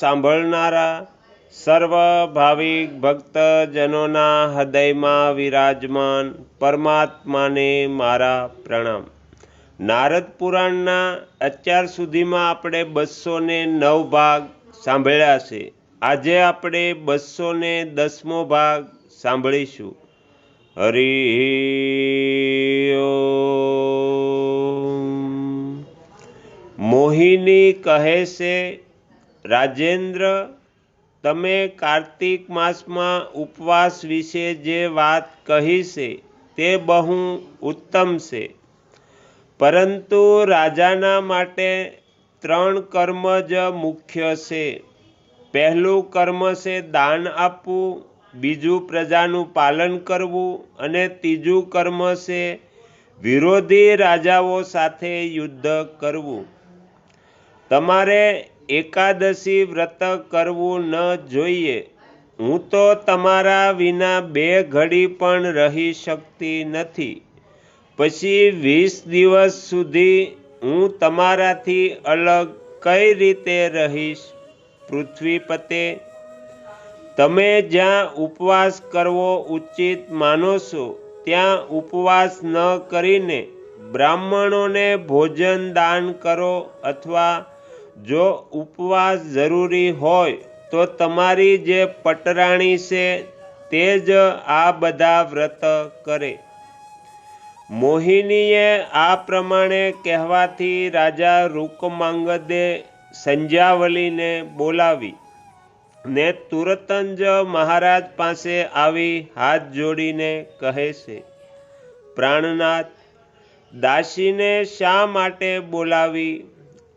સાંભળનારા સર્વ ભાવિક ભક્તજનોના હૃદયમાં વિરાજમાન પરમાત્માને મારા પ્રણામ. નારદ પુરાણના અત્યાર સુધીમાં આપણે બસો ને નવ ભાગ સાંભળ્યા છે. આજે આપણે બસો ને દસમો ભાગ સાંભળીશું. હરિ મોહિની કહે છે રાજેન્દ્ર, તમે કાર્તિક માસમાં ઉપવાસ વિશે જે વાત કહી છે તે બહુ ઉત્તમ છે. પરંતુ રાજાના માટે ત્રણ કર્મ જ મુખ્ય છે. પહેલું કર્મ છે દાન આપવું, બીજું પ્રજાનું પાલન કરવું અને ત્રીજું કર્મ છે વિરોધી રાજાઓ સાથે યુદ્ધ કરવું. તમારે એકાદશી વ્રત કરવું ન જોઈએ. હું તો તમારા વિના બે ઘડી પણ રહી શકતી નથી. પછી વીસ દિવસ સુધી હું તમારાથી અલગ કઈ રીતે રહીશ? પૃથ્વીપતે તમે જ્યાં ઉપવાસ કરવો ઉચિત માનો છો, ત્યાં ઉપવાસ ન કરીને બ્રાહ્મણોને ભોજન દાન કરો અથવા જો ઉપવાસ જરૂરી હોય, તો તમારી જે પટરાણી છે, તે જ આ બધા વ્રત કરે. મોહિનીએ આ પ્રમાણે કહેવાથી રાજા રૂકમાંગદે સંજ્યાવલીને બોલાવી ને તુરત જ મહારાજ પાસે આવી હાથ જોડીને કહે છે, પ્રાણનાથ, દાસીને શા માટે બોલાવી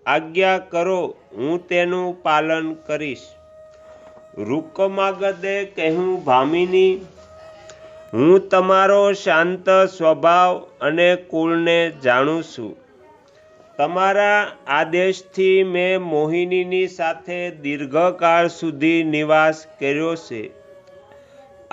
આજ્ઞા કરો, હું તેનું પાલન કરીશ. રૂકમાગદે કહ્યું, ભામિની, હું તમારો શાંત સ્વભાવ અને કુળને જાણું છું. તમારા આદેશથી મેં મોહિનીની સાથે દીર્ઘકાળ સુધી નિવાસ કર્યો છે.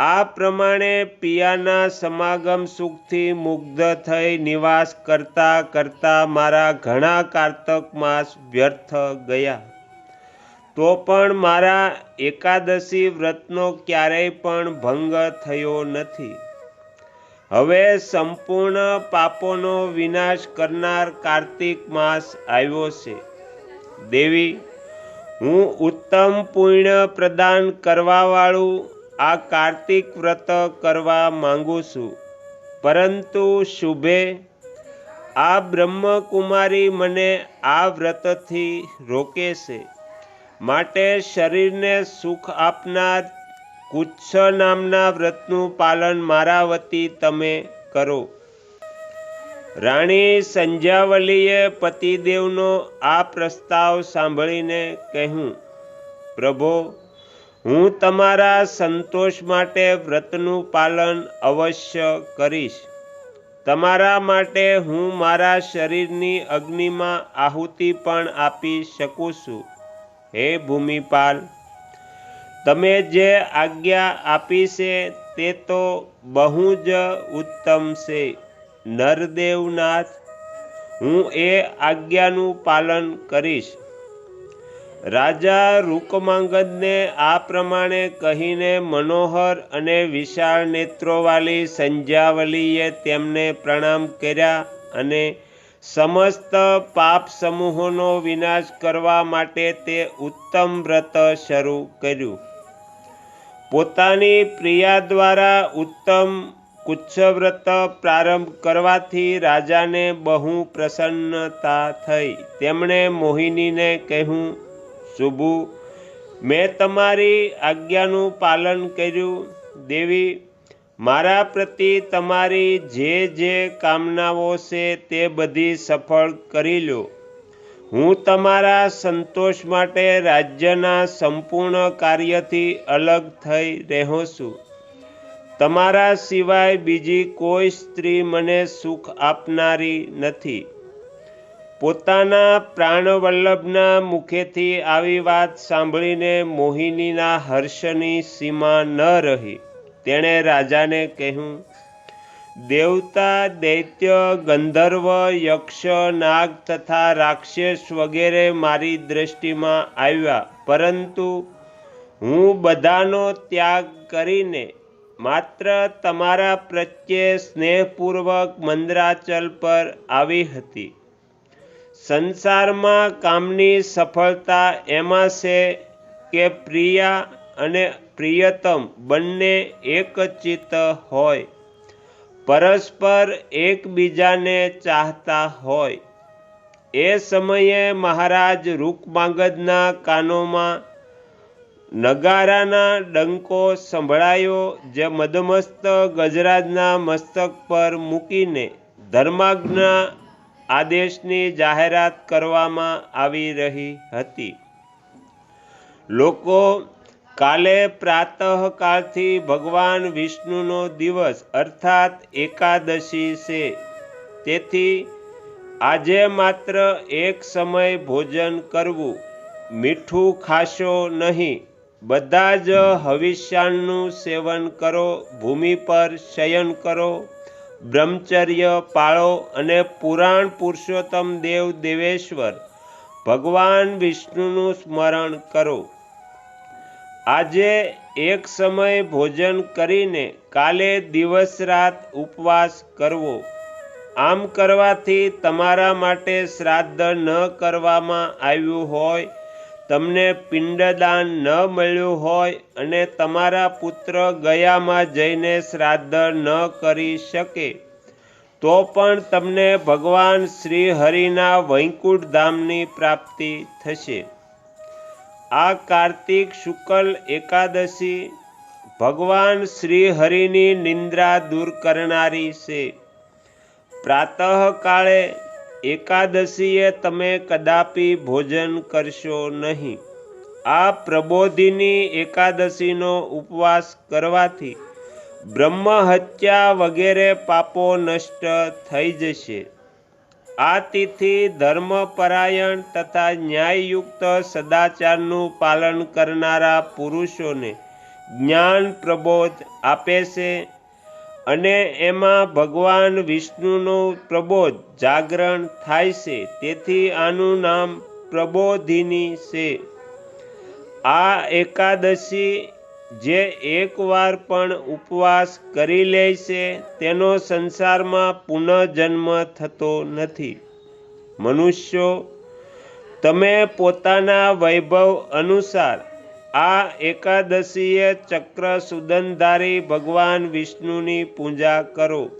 આ પ્રમાણે પિયાના સમાગમ સુખથી મુગ્ધ થઈ નિવાસ કરતા કરતા મારા ઘણા કારતક માસ વ્યર્થ ગયા. તો પણ મારા એકાદશી વ્રતનો ક્યારેય પણ ભંગ થયો નથી. હવે સંપૂર્ણ પાપોનો વિનાશ કરનાર કાર્તિક માસ આવ્યો છે. દેવી, હું ઉત્તમ પુણ્ય પ્રદાન કરવાવાળું આ કાર્તિક વ્રત કરવા માંગુ છું. પરંતુ શુભે આ બ્રહ્મકુમારી મને આ વ્રતથી રોકે છે. માટે શરીરને સુખ આપનાર કુચ્છ નામના વ્રતનું પાલન મારા વતી તમે કરો. રાણી સંજ્યાવલીએ પતિદેવનો આ પ્રસ્તાવ સાંભળીને કહ્યું, પ્રભો હું તમારા સંતોષ માટે વ્રતનું પાલન અવશ્ય કરીશ. તમારા માટે હું મારા શરીરની અગ્નિમાં આહુતિ પણ આપી શકું છું. હે ભૂમિપાલ, તમે જે આજ્ઞા આપી છે તે તો બહુ જ ઉત્તમ છે. નરદેવનાથ, હું એ આજ્ઞાનું પાલન કરીશ. રાજા રૂકમાંગદને આ પ્રમાણે કહીને મનોહર અને વિશાળ નેત્રોવાળી સંજ્યાવલીએ તેમને પ્રણામ કર્યા અને સમસ્ત પાપ સમૂહોનો વિનાશ કરવા માટે તે ઉત્તમ વ્રત શરૂ કર્યું. પોતાની પ્રિયા દ્વારા ઉત્તમ કુચ્છવ્રત પ્રારંભ કરવાથી રાજાને બહુ પ્રસન્નતા થઈ. તેમણે મોહિનીને કહ્યું શુભુ. મેં તમારી આજ્ઞાનું પાલન કર્યું, દેવી. મારા પ્રતિ તમારી જે જે કામનાઓ છે તે બધી સફળ કરી લો. હું તમારા સંતોષ માટે રાજ્યના સંપૂર્ણ કાર્યથી અલગ થઈ રહ્યો છું. તમારા સિવાય બીજી કોઈ સ્ત્રી મને સુખ આપનારી નથી. પોતાના પ્રાણવલ્લભના મુખેથી આવી વાત સાંભળીને મોહિનીના હર્ષની સીમા ન રહી. તેણે રાજાને કહ્યું, દેવતા, દૈત્ય, ગંધર્વ, યક્ષ, નાગ તથા રાક્ષસ વગેરે મારી દ્રષ્ટિમાં આવ્યા. પરંતુ હું બધાનો ત્યાગ કરીને માત્ર તમારા પ્રત્યે સ્નેહપૂર્વક મંદરાચલ પર આવી હતી. સંસારમાં કામની સફળતા એમાં છે કે પ્રિયા અને પ્રિયતમ બંને એક ચિત્ત હોય. પરસ્પર એકબીજાને ચાહતા હોય. એ સમયે મહારાજ રૂકમાંગદના કાનોમાં નગારાના ડંકો સંભળાયો જે મદમસ્ત ગજરાજના મસ્તક પર મૂકીને ધર્માજ્ઞા આદેશની જાહેરાત કરવામાં આવી રહી હતી. લોકો કાલે પ્રાતઃકાળથી ભગવાન વિષ્ણુનો દિવસ અર્થાત એકાદશી છે. તેથી આજે માત્ર એક સમય ભોજન કરવું, મીઠું ખાશો નહીં. બધા જ હવિષ્યાણનું સેવન કરો, ભૂમિ પર શયન કરો. બ્રહ્મચર્ય, પાળો અને પુરાણ પુરુષોત્તમ દેવ દેવેશ્વર, ભગવાન વિષ્ણુનું સ્મરણ કરો. આજે એક સમય ભોજન કરીને કાલે દિવસ રાત ઉપવાસ કરવો. આમ કરવાથી તમારા માટે શ્રાદ્ધ ન કરવામાં આવ્યું હોય તમને પિંડદાન ન મળ્યું હોય અને તમારા પુત્ર ગયામાં જઈને શ્રાદ્ધ ન કરી શકે, તો પણ તમને ભગવાન શ્રી હરિના વૈકુંઠ ધામની પ્રાપ્તિ થશે. આ કાર્તિક શુક્લ એકાદશી ભગવાન શ્રી હરિની નિંદ્રા દૂર કરનારી છે. પ્રાતઃકાળે એકાદશીએ તમે કદાપી ભોજન કરશો નહીં. આ પ્રબોધિની એકાદશીનો ઉપવાસ કરવાથી બ્રહ્મહત્યા વગેરે પાપો નષ્ટ થઈ જશે. આ તિથિ ધર્મપરાયણ તથા ન્યાયયુક્ત સદાચારનું પાલન કરનારા પુરુષોને જ્ઞાન પ્રબોધ આપે છે. અને એમાં ભગવાન વિષ્ણુનો પ્રબોધ જાગરણ થાય છે. તેથી આનું નામ પ્રબોધિની છે. આ એકાદશી જે એકવાર પણ ઉપવાસ કરી લે છે, તેનો સંસારમાં પુનઃજન્મ થતો નથી. મનુષ્યો, તમે પોતાના વૈભવ અનુસાર આ એકાદશીએ ચક્ર સુદનધારી ભગવાન વિષ્ણુની પૂજા કરો.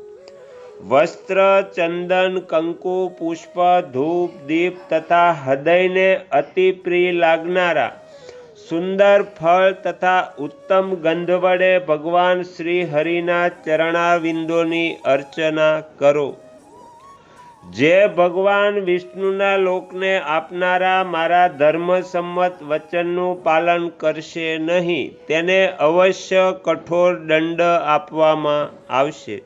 વસ્ત્ર, ચંદન, કંકુ, પુષ્પ, ધૂપ, દીપ તથા હૃદયને અતિ પ્રિય લાગનારા. સુંદર ફળ તથા ઉત્તમ ગંધ વડે ભગવાન શ્રી હરિના ચરણાવિંદોની અર્ચના કરો. જે ભગવાન વિષ્ણુના લોકને આપનારા મારા ધર્મસંમત વચનનું પાલન કરશે નહીં, તેને અવશ્ય કઠોર દંડ આપવામાં આવશે.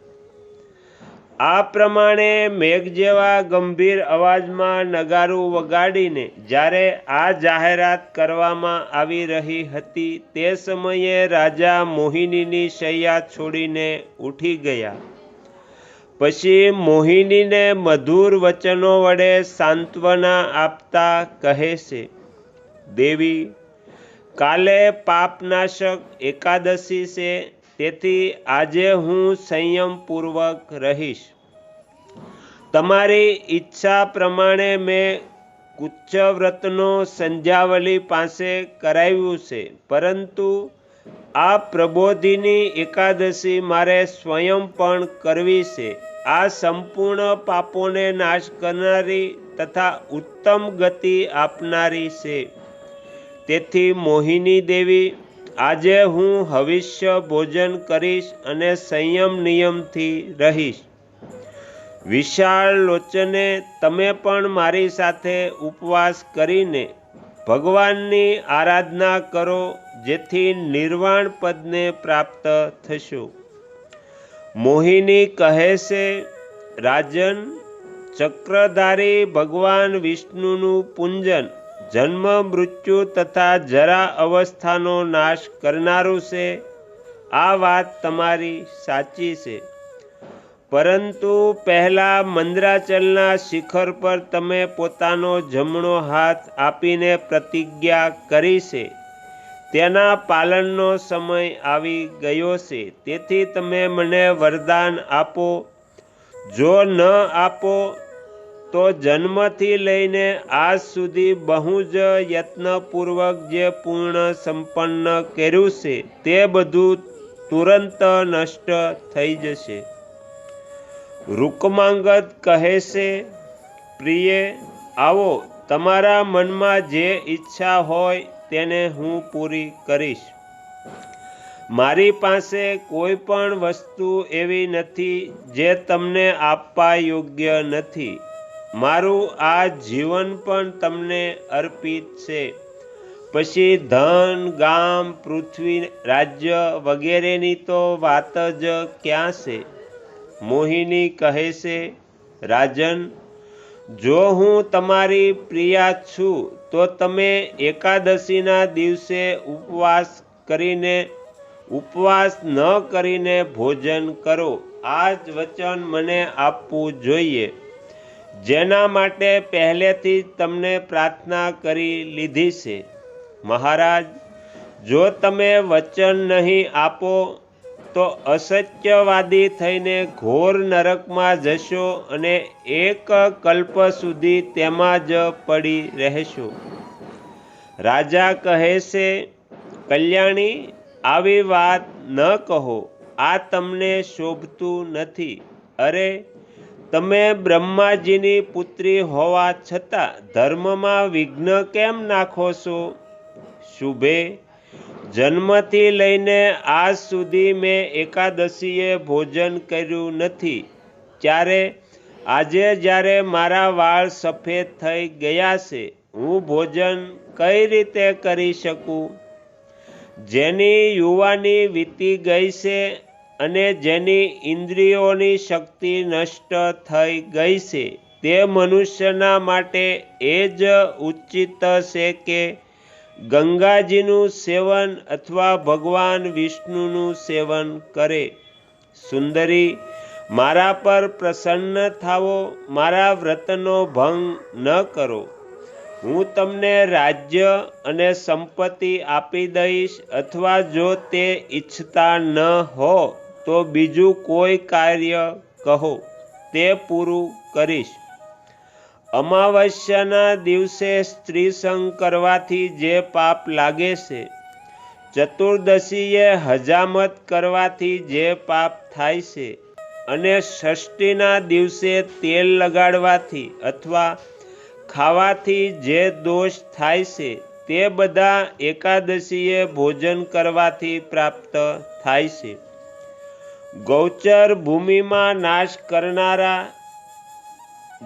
આ પ્રમાણે મેઘ જેવા ગંભીર અવાજમાં નગારું વગાડીને જ્યારે આ જાહેરાત કરવામાં આવી રહી હતી, તે સમયે રાજા મોહિનીની શૈયા છોડીને ઉઠી ગયા. પછી મોહિનીને મધુર વચનો વડે સાંત્વના આપતા કહે છે, દેવી, કાલે પાપનાશક એકાદશી છે, તેથી આજે હું સંયમપૂર્વક રહીશ. તમારી ઈચ્છા પ્રમાણે મેં કુચ્છવ્રતનો સંધ્યાવલી પાસે કરાવ્યું છે, પરંતુ આ પ્રબોધિની એકાદશી મારે સ્વયં પણ કરવી છે. આ સંપૂર્ણ પાપોને નાશ કરનારી તથા ઉત્તમ ગતિ આપનારી છે. તેથી મોહિની દેવી, આજે હું હવિષ્ય ભોજન કરીશ અને સંયમ નિયમથી રહીશ. વિશાળ લોચને તમે પણ મારી સાથે ઉપવાસ કરીને ભગવાનની આરાધના કરો, જેથી નિર્વાણ પદને પ્રાપ્ત થશો. મોહિની કહે છે, રાજન, ચક્રધારી ભગવાન વિષ્ણુનું પૂંજન, જન્મ, મૃત્યુ તથા જરા અવસ્થાનો નાશ કરનારું છે. આ વાત તમારી સાચી છે. પરંતુ પહેલાં મંદ્રાચલના શિખર પર તમે પોતાનો જમણો હાથ આપીને પ્રતિજ્ઞા કરી છે. તેના પાલનનો સમય આવી ગયો છે. તેથી તમે મને વરદાન આપો. જો ન આપો, તો જન્મથી લઈને આજ સુધી બહુ જ યત્નપૂર્વક જે પૂર્ણ સંપન્ન કર્યું છે, તે બધું તુરંત નષ્ટ થઈ જશે. રૂકમાંગત કહે છે, પ્રિય, આવો, તમારા મનમાં જે ઈચ્છા હોય તેને હું પૂરી કરીશ. મારી પાસે કોઈ પણ વસ્તુ એવી નથી જે તમને આપવા યોગ્ય નથી. મારું આ જીવન પણ તમને અર્પિત છે. પછી ધન, ગામ, પૃથ્વી, રાજ્ય વગેરેની તો વાત જ ક્યાં છે? મોહિની કહે છે, રાજન, જો હું તમારી પ્રિયા છું તો તમે એકાદશીના દિવસે ઉપવાસ કરીને, ઉપવાસ ન કરીને ભોજન કરો. આ જ વચન મને આપવું જોઈએ. જેના માટે પહેલેથી તમને પ્રાર્થના કરી લીધી છે. મહારાજ, જો તમે વચન નહીં આપો તો અસત્યવાદી થઈને ઘોર નરકમાં જશો અને એક કલ્પ સુધી તેમાં જ પડી રહેશો. રાજા કહે છે, કલ્યાણી, આવી વાત ન કહો. આ તમને શોભતું નથી. અરે, તમે બ્રહ્માજીની પુત્રી હોવા છતાં ધર્મમાં વિઘ્ન કેમ નાખો છો? શુભે જન્મથી લઈને આજ સુધી મેં એકાદશીએ ભોજન કર્યું નથી. ત્યારે આજે જ્યારે મારા વાળ સફેદ થઈ ગયા છે, હું ભોજન કઈ રીતે કરી શકું? જેની યુવાની વીતી ગઈ છે અને જેની ઇન્દ્રિયોની શક્તિ નષ્ટ થઈ ગઈ છે, તે મનુષ્યના માટે એ જ ઉચિત છે કે ગંગાજીનું સેવન અથવા ભગવાન વિષ્ણુનું સેવન કરે. સુંદરી, મારા પર પ્રસન્ન થાવો મારા વ્રતનો ભંગ ન કરો. હું તમને રાજ્ય અને સંપત્તિ આપી દઈશ અથવા જો તે ઈચ્છતા ન હો, તો બીજું કોઈ કાર્ય કહો, તે પૂરું કરીશ. અમાવસ્યાના દિવસે સ્ત્રી સંગ કરવાથી જે પાપ લાગે છે, ચતુર્દશીએ હજામત કરવાથી જે પાપ થાય છે અને ષષ્ઠીના દિવસે તેલ લગાડવાથી અથવા ખાવાથી જે દોષ થાય છે, તે બધા એકાદશીએ ભોજન કરવાથી પ્રાપ્ત થાય છે. ગૌચર ભૂમિમાં નાશ કરનારા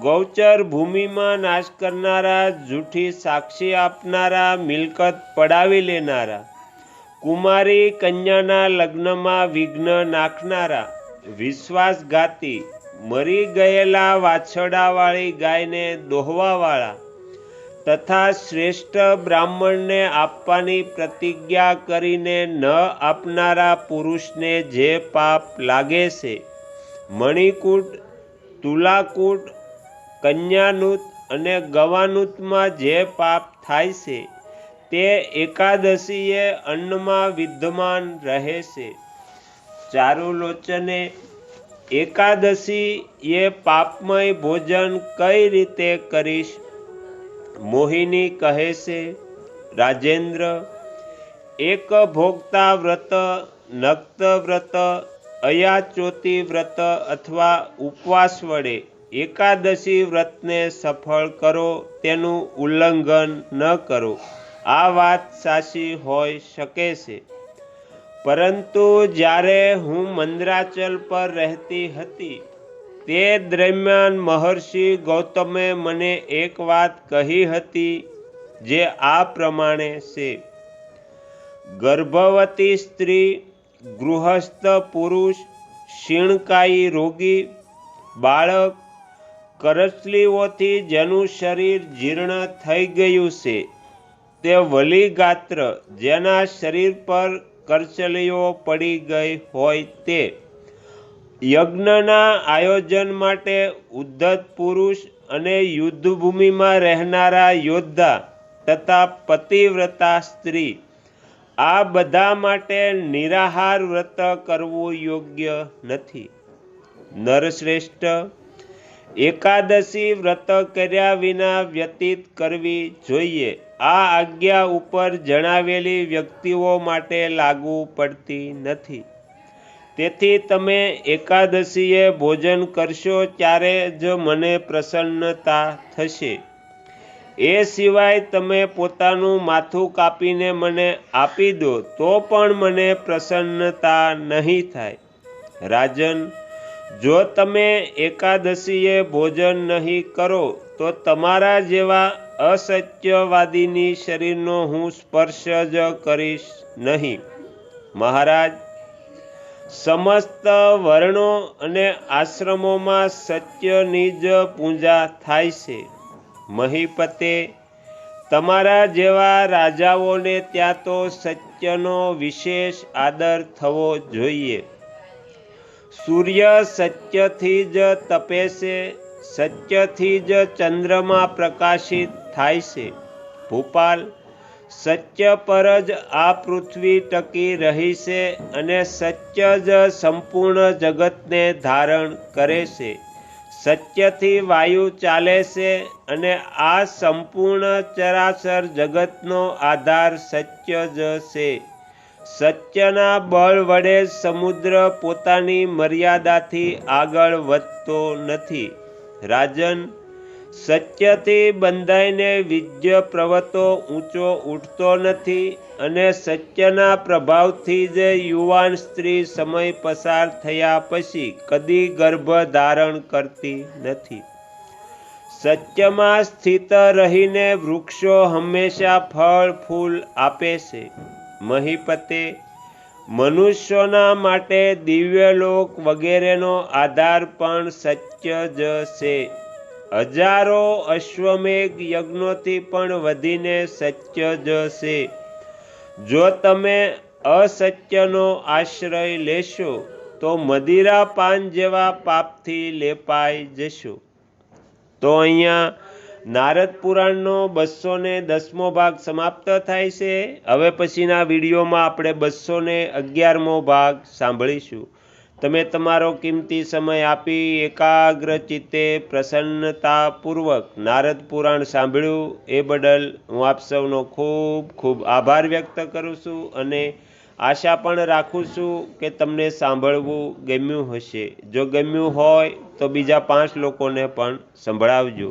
ગૌચર ભૂમિમાં નાશ કરનારા, જૂઠી સાક્ષી આપનારા, મિલકત પડાવી લેનારા, કુમારી કન્યાના લગ્નમાં વિઘ્ન નાખનારા, વિશ્વાસઘાતી, મરી ગયેલા વાછડાવાળી ગાયને દોહવાવાળા તથા શ્રેષ્ઠ બ્રાહ્મણને આપવાની પ્રતિજ્ઞા કરીને ન આપનારા પુરુષને જે પાપ લાગે છે, મણિકૂટ, તુલાકૂટ કન્યાનુત અને ગવાનુતમાં જે પાપ થાય છે, તે એકાદશીએ અન્નમાં વિદ્યમાન રહે છે. ચારુલોચને એકાદશી એ પાપમય ભોજન કઈ રીતે કરીશ? મોહિની કહે છે, રાજેન્દ્ર એક ભોગતા વ્રત નક્ત વ્રત અયાચોતી વ્રત અથવા ઉપવાસ વડે એકાદશી વ્રતને સફળ કરો, તેનું ઉલ્લંઘન ન કરો. આ વાત સાચી હોઈ શકે છે. પરંતુ જ્યારે હું મંદ્રાચલ પર રહેતી હતી, તે દરમિયાન મહર્ષિ ગૌતમે મને એક વાત કહી હતી, જે આ પ્રમાણે છે. ગર્ભવતી સ્ત્રી, ગૃહસ્થ પુરુષ, શીણકાઈ રોગી, બાળક કરચલીઓથી જેનું શરીર જીર્ણ થઈ ગયું છે, તે વલી ગાત્ર જેના શરીર પર કરચલીઓ પડી ગઈ હોય તે. યજ્ઞના આયોજન માટે ઉદ્ધત પુરુષ અને યુદ્ધભૂમિમાં રહેનારા યોદ્ધા તથા પતિવ્રતા સ્ત્રી, આ બધા માટે નિરાહાર વ્રત કરવું યોગ્ય નથી. નરશ્રેષ્ઠ એકાદશી વ્રત કર્યા વિના વ્યતીત કરવી જોઈએ. આ આજ્ઞા ઉપર જણાવેલી વ્યક્તિઓ માટે લાગુ પડતી નથી. તેથી તમે એકાદશીએ ભોજન કરશો ત્યારે જ મને પ્રસન્નતા થશે. એ સિવાય તમે પોતાનું માથું કાપીને મને આપી દો તો પણ મને પ્રસન્નતા નહીં થાય. રાજન જો તમે એકાદશીએ ભોજન નહીં કરો, તો તમારા જેવા અસત્યવાદીની શરીરનો હું સ્પર્શ જ કરીશ નહીં. મહારાજ, સમસ્ત વર્ણો અને આશ્રમોમાં સત્યની જ પૂજા થાય છે. મહીપતે, તમારા જેવા રાજાઓને ત્યાં તો સત્યનો વિશેષ આદર થવો જોઈએ. સૂર્ય સત્યથી જ તપે છે સત્યથી જ ચંદ્રમાં પ્રકાશિત થાય છે. ભોપાલ, સત્ય પર જ આ પૃથ્વી ટકી રહી છે અને સત્ય જ સંપૂર્ણ જગતને ધારણ કરે છે. સત્યથી વાયુ ચાલે છે અને આ સંપૂર્ણ ચરાચર જગતનો આધાર સત્ય જ છે. સત્યના બળ વડે સમુદ્ર પોતાની મર્યાદાથી આગળ વધતો નથી. રાજન, સત્યથી બંધાઈને વિજ્ય પ્રવતો ઊંચો ઉઠતો નથી અને સત્યના પ્રભાવથી જ યુવાન સ્ત્રી સમય પસાર થયા પછી કદી ગર્ભ ધારણ કરતી નથી. સત્યમાં સ્થિત રહીને વૃક્ષો હંમેશા ફળ, ફૂલ આપે છે. મહીપતે. મનુષ્યોના માટે દિવ્યલોક વગેરેનો આધાર પણ સત્ય જ છે. હજારો અશ્વમેઘ યજ્ઞોથી પણ વધીને સત્ય જ છે. જો તમે અસત્યનો આશ્રય લેશો, તો મદિરા પાન જેવા પાપથી લેપાઈ જશો. તો અહીંયા નારદ પુરાણનો બસો ને દસમો ભાગ સમાપ્ત થાય છે. હવે પછીના વિડીયોમાં આપણે બસો ને અગિયારમો ભાગ સાંભળીશું. તમે તમારો કિંમતી સમય આપી એકાગ્ર ચિત્તે પ્રસન્નતાપૂર્વક નારદ પુરાણ સાંભળ્યું એ બદલ હું આપ સૌનો ખૂબ ખૂબ આભાર વ્યક્ત કરું છું અને આશા પણ રાખું છું કે તમને સાંભળવું ગમ્યું હશે. જો ગમ્યું હોય તો બીજા પાંચ લોકોને પણ સંભળાવજો.